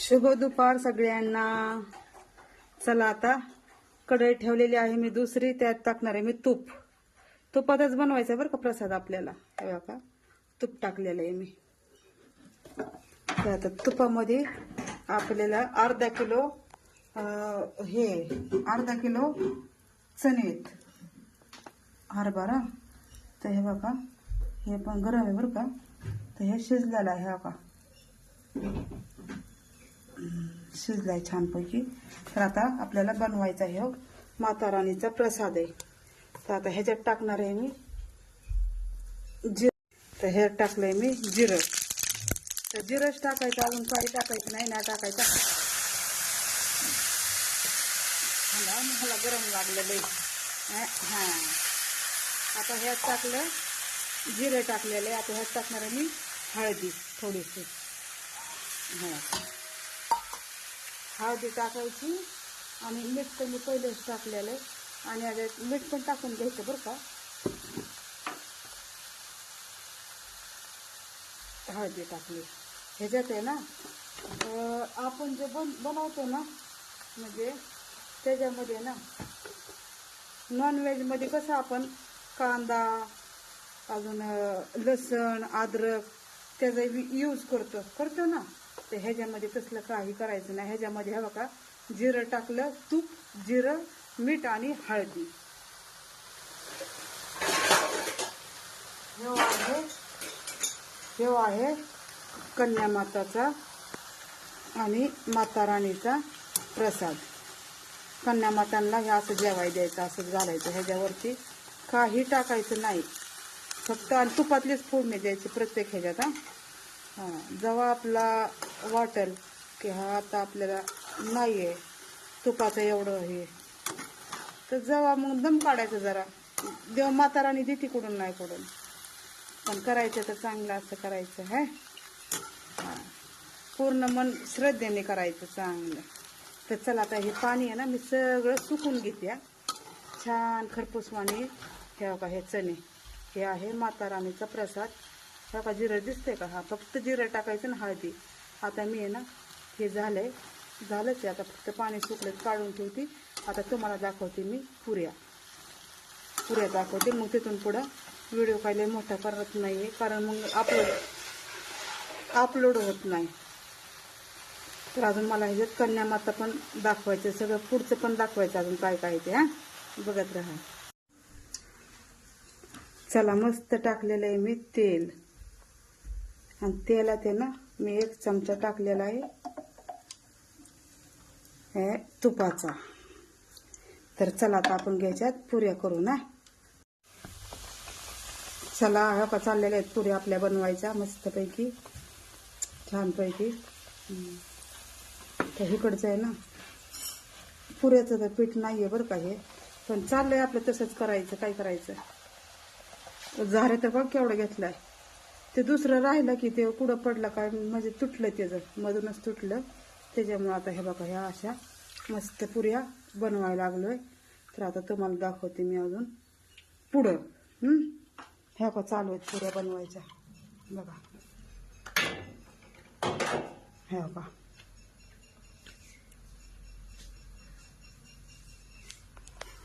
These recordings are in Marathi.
शुभ दुपार सगळ्यांना. चला आता कढई ठेवलेली आहे मी दुसरी त्यात टाकणार आहे मी तूप. तुपातच बनवायचं आहे बरं का प्रसाद आपल्याला. हे का तूप टाकलेलं आहे मी. तर आता तुपामध्ये आपल्याला अर्धा किलो हे अर्धा किलो चणे आहेत. हरभरा. तर हे बघा हे पण गरम आहे बरं का. तर हे शिजलेलं आहे हे बघा. शिजलाय छानपैकी. तर आता आपल्याला बनवायचा आहे हो माता राणीचा प्रसाद आहे. तर आता ह्याच्यात टाकणार आहे मी जिर तर हे टाकलंय मी जिरं. तर जिरंच टाकायचं अजून काही टाकायचं नाही ना टाकायचं. मला मला गरम लागलेलं आहे हां. आता ह्यात टाकलं जिरं टाकलेलं आहे. आता ह्यात टाकणार आहे मी हळदी थोडीशी. हां. हळदी टाकायची आणि मीठ तर मी पहिलेच टाकलेलं आहे. आणि आता मीठ पण टाकून घ्यायचं बरं का. हळदी टाकली. ह्याच्यात आहे ना आपण जे बन बनवतो ना म्हणजे त्याच्यामध्ये ना नॉनव्हेजमध्ये कसं आपण कांदा अजून लसण अद्रक त्याचा यूज करतो. करतो ना. तर ह्याच्यामध्ये कसलं काही करायचं नाही. ह्याच्यामध्ये हे बघा जिरं टाकलं तूप जिरं मीठ आणि हळदी. हे आहे हे आहे कन्या माताचा आणि माता राणीचा प्रसाद. कन्या मातांना हे असं जेवाय द्यायचं असं घालायचं. ह्याच्यावरती काही टाकायचं नाही. फक्त आणि तुपातलीच फोडणी द्यायची प्रत्येक ह्याच्यात हां जेव्हा आपला वाटेल की हा आता आपल्याला नाही आहे तुपाचं एवढं हे. तर जेव्हा मग दम काढायचं जरा देव माता राणी देते कुठून नाही कुठून पण करायचं तर चांगलं असं करायचं है? हां. पूर्ण मन श्रद्धेने करायचं चांगलं. तर चला आता हे पाणी आहे ना मी सगळं सुकून घेते छान छान खरपूसवाणी ठेवा का हे चणे. हे आहे माता राणीचा प्रसाद. हे का जिरं दिसतंय का? हा फक्त जिरं टाकायचं ना हळदी. आता मी आहे ना हे झालंय. झालंच आहे. आता फक्त पाणी सुकलं काढून ठेवते. आता तुम्हाला दाखवते मी पुऱ्या. पुऱ्या दाखवते. मग तिथून पुढं व्हिडिओ काही मोठा करत नाही आहे कारण मग अपलोड अपलोड होत नाही. तर अजून मला ह्याच्यात कन्या माता पण दाखवायचं सगळं पुढचं पण दाखवायचं अजून काय काय ते हां? बघत राहा. चला मस्त टाकलेलं आहे मी तेल. आणि तेलात आहे ना मी एक चमचा टाकलेला आहे. हे तुपाचा. तर चला आता आपण घ्यायच्यात पुऱ्या करू ना चला हा का चाललेल्या आहेत पुऱ्या आपल्या बनवायच्या मस्तपैकी छानपैकी. तर इकडचं आहे ना पुऱ्याचं तर पीठ नाही आहे बरं का हे. पण चाललंय आपलं तसंच करायचं काय करायचं? झारे तर बघ केवढं घेतलाय. ते दुसरं राहिलं की ते कुठं पडलं काय म्हणजे तुटलं त्याचं मधूनच तुटलं. त्याच्यामुळं आता हे बघा ह्या अशा मस्त पुऱ्या बनवायला लागलोय. तर आता तुम्हाला दाखवते मी अजून पुढं. ह्या का चालू आहेत पुऱ्या बनवायच्या. बघा. ह्या का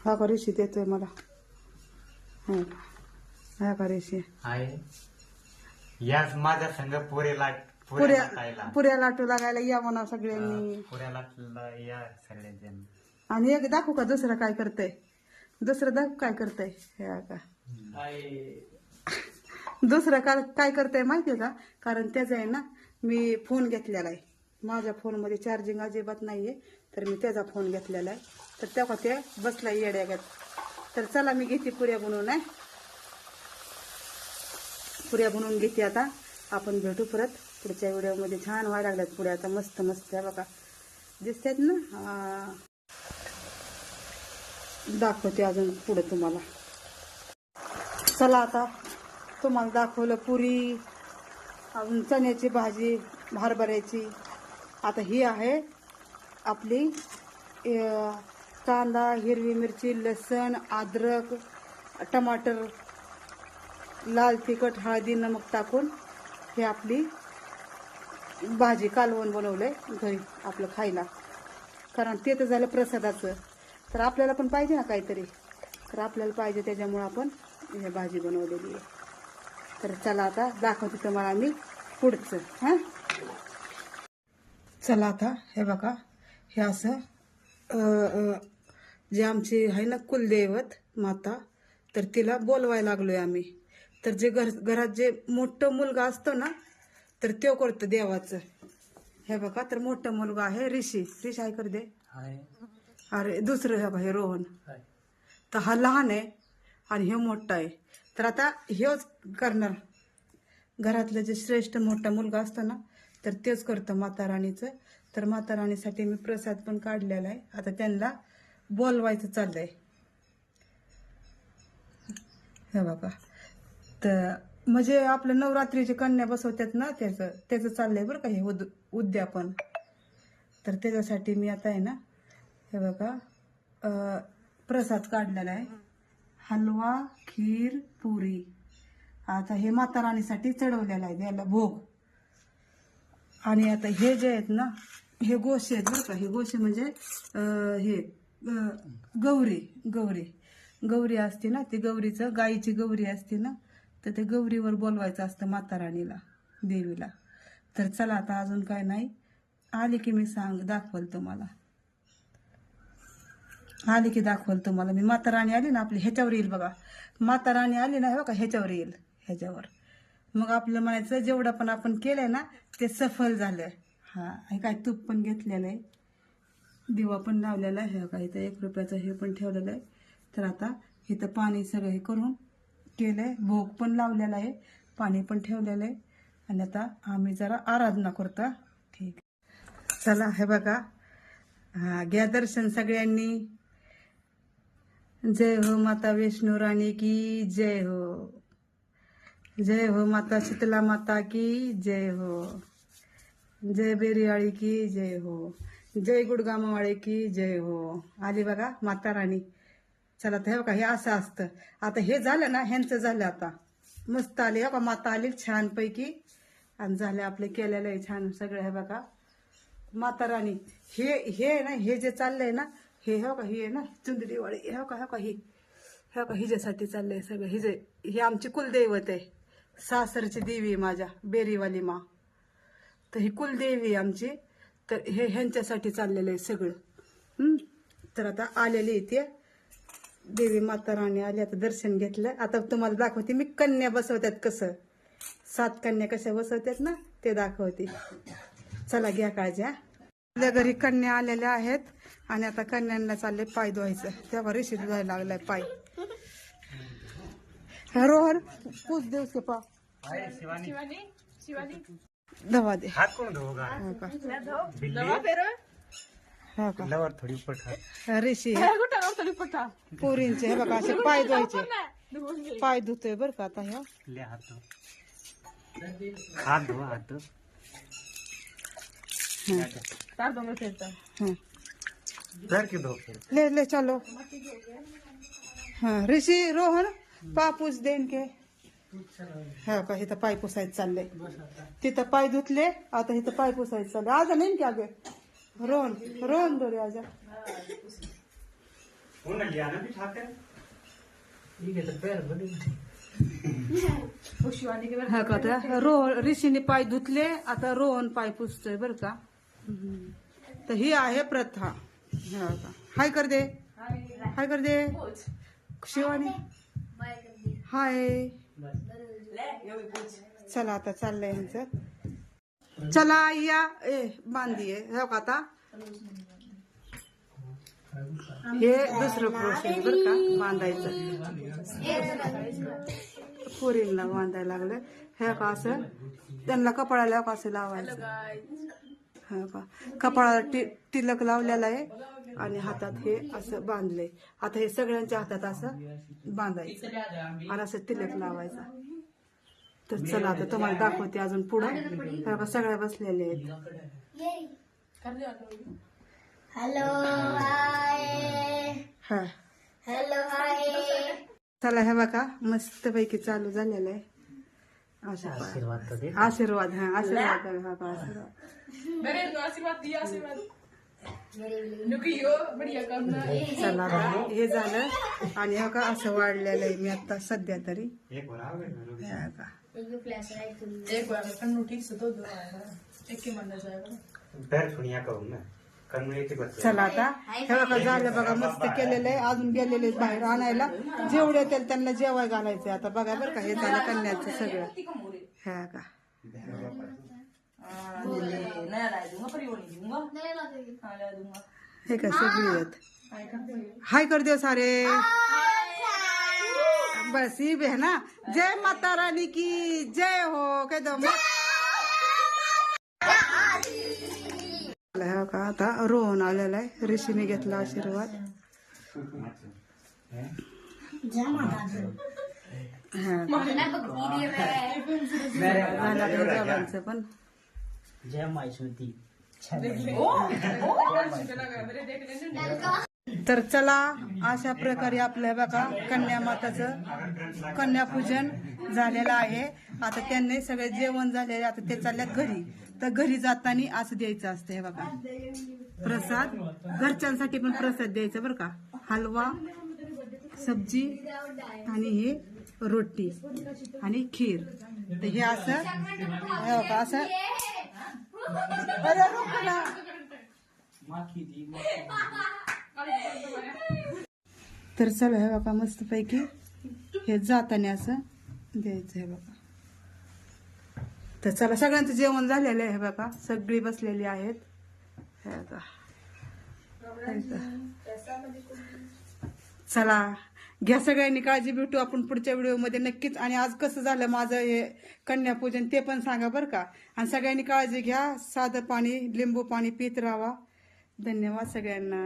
हा का रेशी देतोय मला? हा का रेशी? आहे. याच माझ्या संघ पुरे लाट पुऱ्या पुऱ्या लाटू लागायला या म्हणा सगळ्यांनी. पुऱ्या लाटला या सगळ्यांच्या आणि एक दाखवू का दुसरं काय करतंय? दुसरं दाखवू काय करतंय? हे का दुसरं काय काय करतंय माहितीये का? कारण त्याचा आहे ना मी फोन घेतलेला आहे. माझ्या फोनमध्ये चार्जिंग अजिबात नाहीये तर मी त्याचा फोन घेतलेला आहे. तर तेव्हा ते बसला येड्यागत. तर चला मी घेते पुऱ्या बनवून आहे पुऱ्या बनवून घेते आता. आपण भेटू परत. पुढच्या व्हिडिओमध्ये छान व्हायला लागल्यात पुऱ्या. आता मस्त मस्त. आहे बघा. दिसतात ना? दाखवते अजून पुढे तुम्हाला. चला आता तुम्हाला दाखवलं पुरी अजून चण्याची भाजी हरभऱ्याची. आता ही आहे आपली कांदा हिरवी मिरची लसण अद्रक टमाटर लाल तिखट हळदी नमक टाकून हे आपली भाजी कालवण बनवलंय घरी आपलं खायला. कारण ते तर झालं प्रसादाचं. तर आपल्याला पण पाहिजे ना काहीतरी. तर आपल्याला पाहिजे त्याच्यामुळं आपण हे भाजी बनवलेली आहे. तर चला आता दाखवते तुम्हाला मी पुढचं हां? चला आता हे बघा हे असं जे आमची आहे ना कुलदैवत माता तर तिला बोलवायला आहे आम्ही. तर जे घर घरात जे मोठं मुलगा असतो ना तर तो करतो देवाचं. हे बघा तर मोठं मुलगा आहे ऋषी. ऋषी आहे कर दे. अरे दुसरं हे बघा हे रोहन. तर हा लहान आहे आणि हे मोठा आहे. तर आता हेच करणार. घरातलं जे श्रेष्ठ मोठा मुलगा असतो ना तर तेच करतं माता राणीचं तर माता राणीसाठी मी प्रसाद पण काढलेला आहे. आता त्यांना बोलवायचं चाललंय. हे बघा. तर म्हणजे आपलं नवरात्रीचे कन्या बसवतात ना त्याचं त्याचं चाललंय बरं का हे उद उद्यापन. तर त्याच्यासाठी मी आता आहे ना हे बघा प्रसाद काढलेला आहे. हलवा खीर पुरी. आता हे माता राणीसाठी चढवलेलं आहे द्यायला भोग. आणि आता हे जे आहेत ना हे गोशे आहेत बरं का हे गोशे म्हणजे हे गौरी गौरी. गौरी असते ना ती गौरीचं गाईची गौरी असते ना तर ते गौरीवर बोलवायचं असतं माताराणीला देवीला. तर चला आता अजून काय नाही. आली की मी सांग दाखवल तुम्हाला. आली की दाखवल तुम्हाला. मी माता राणी आली ना आपली ह्याच्यावर येईल बघा. माता राणी आली ना हे बघा ह्याच्यावर येईल ह्याच्यावर. मग आपलं म्हणायचं जेवढं पण आपण केलंय ना ते सफल झालंय. हा हे काय तूप पण घेतलेलं आहे. दिवा पण लावलेला आहे. हे बघा इथं एक रुपयाचं हे पण ठेवलेलं आहे. तर आता इथं पाणी सगळं हे करून केलं आहे भोग पण लावलेला आहे. पाणी पण ठेवलेलं आहे. आणि आता आम्ही जरा आराधना करतो. ठीक. चला हे बघा. घ्या दर्शन सगळ्यांनी. जय हो माता विष्णू राणी की जय हो. जय हो माता शीतला माता की जय हो. जय बेरियाळी की जय हो. जय गुडगामावाळे की जय हो. आली बघा माता राणी. चला तर हे बघा हे असं असतं. आता हे झालं ना ह्यांचं झालं आता. मस्त आले हो माता आली छानपैकी. आणि झाले आपले केलेलं आहे छान सगळं हे बघा. माता राणी हे हे ना हे जे चाललंय ना हे हो का हे आहे ना चुंदडीवाळी हे हो का हो का ही. हे हो का हिच्यासाठी चाललंय सगळं. हिजे हे आमची कुलदैवत आहे. सासरची देवी आहे माझ्या बेरीवाली मा. तर ही कुलदेवी आहे आमची. तर हे ह्यांच्यासाठी चाललेलं आहे सगळं. तर आता आलेली ते. देवी माता राणी आली आता दर्शन घेतलं. आता तुम्हाला दाखवते मी कन्या बसवतात कसं. सात कन्या कशा बसवतात ना ते दाखवते. चला घ्या काळजी हा. आपल्या घरी कन्या आलेल्या आहेत आणि आता कन्यांना चालले पाय धुवायचं. तेव्हा ऋषी धुवायला लागलाय पाय. हा, रोहन पूछ दे उसके पा. धवा दे. हाथ कौन धोगा हो का? बिल्ली हो का? लवर थोडी ऋषी पोरींचे हे बघा असे पाय धुवायचे. पाय धुतोय बरं का आता ह्या. ले हाथ धो. हाथ धो हाथ धो. हं. घर के धो फिर ले ले चलो. हाँ ऋषी रोहन पापूस देन के. हा का इथं पाय पुसायचं चाललंय. तिथं पाय धुतले आता इथं पाय पुसायचं चाललंय. आजा नाही की अगे. रोहन रोहन दोरे आजा. वो ना लिया ना भी ठाकर हा का आता रोहन ऋषीने पाय धुतले आता रोहन पाय पुसतोय बर का. तर ही आहे प्रथा हा का हाय कर दे हाय कर दे शिवानी हाय चला आता चाललंय ह्यांचं चला या ए बांधिये हो का आता हे दुसरं प्रोसेस बर का बांधायचं. पोरींना बांधायला लागलं. हे का असं त्यांना कपाळाला कसं असं लावायचं. हा का कपाळाला टी तिलक लावलेला आहे आणि हातात हे असं बांधलंय. आता हे सगळ्यांच्या हातात असं बांधायचं. आणि असं तिलक लावायचं. तर चला आता तुम्हाला दाखवते अजून पुढं. हे सगळ्या बसलेल्या आहेत. हॅलो हा. हॅलो हाय चला हे बघा मस्तपैकी चालू झालेलं आहे. आशीर्वाद आशीर्वाद हा आशीर्वाद हा का आशीर्वाद. चला हे झालं. आणि हो का असं वाढलेलं आहे मी आता सध्या तरी. एक बराबर का एक चला आता. हे बघा झालं बघा मस्त केलेलं आहे. अजून गेलेले आहेत बाहेर आणायला. जेवढे येतील त्यांना जेवाय घालायचं आता. बघा बरं का हे झालं कन्याचं सगळं. हे का हे का सगळी आहेत? हाय कर देव सारे. बस ही बे ना. जय माता रानी की जय हो. काय दो हो का आता रोहन आलेला आहे ऋषीने घेतला आशीर्वाद. हा पण जय तर चला अशा प्रकारे आपल्या बघा कन्या माताचं कन्यापूजन झालेलं आहे. आता त्यांनी सगळे जेवण झालेले आता ते चालल्यात घरी. तर घरी जाताना असं द्यायचं असतं हे बघा. प्रसाद. घरच्यांसाठी पण प्रसाद द्यायचा बरं का. हलवा सब्जी आणि हे रोटी आणि खीर. तर हे असं हे बघा असं. तर चला हे बाबा मस्त पैकी हे जाताना असं द्यायचं हे बाबा तर चला सगळ्यांचं जेवण झालेलं आहे बघा. सगळी बसलेली आहेत. हे चला घ्या सगळ्यांनी काळजी भेटू आपण पुढच्या व्हिडिओमध्ये नक्कीच. आणि आज कसं झालं माझं हे कन्यापूजन ते पण सांगा बरं का. आणि सगळ्यांनी काळजी घ्या साधं पाणी लिंबू पाणी पित राहा. धन्यवाद सगळ्यांना.